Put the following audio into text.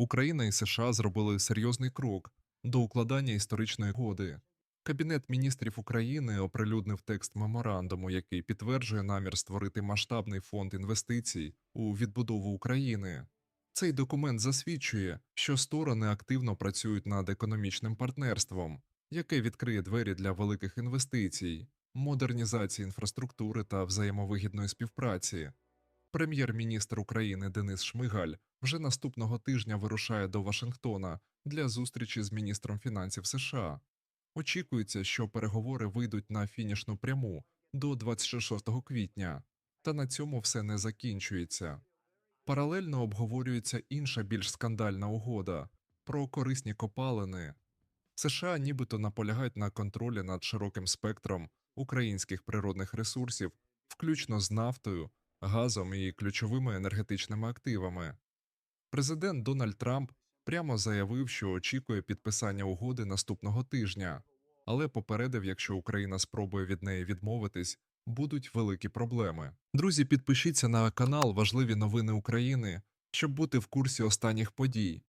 Україна і США зробили серйозний крок до укладання історичної угоди. Кабінет міністрів України оприлюднив текст меморандуму, який підтверджує намір створити масштабний фонд інвестицій у відбудову України. Цей документ засвідчує, що сторони активно працюють над економічним партнерством, яке відкриє двері для великих інвестицій, модернізації інфраструктури та взаємовигідної співпраці. Прем'єр-міністр України Денис Шмигаль вже наступного тижня вирушає до Вашингтона для зустрічі з міністром фінансів США. Очікується, що переговори вийдуть на фінішну пряму до 26 квітня, та на цьому все не закінчується. Паралельно обговорюється інша більш скандальна угода про корисні копалини. США нібито наполягають на контролі над широким спектром українських природних ресурсів, включно з нафтою, газом і ключовими енергетичними активами. Президент Дональд Трамп прямо заявив, що очікує підписання угоди наступного тижня, але попередив, якщо Україна спробує від неї відмовитись, будуть великі проблеми. Друзі, підпишіться на канал Важливі новини України, щоб бути в курсі останніх подій.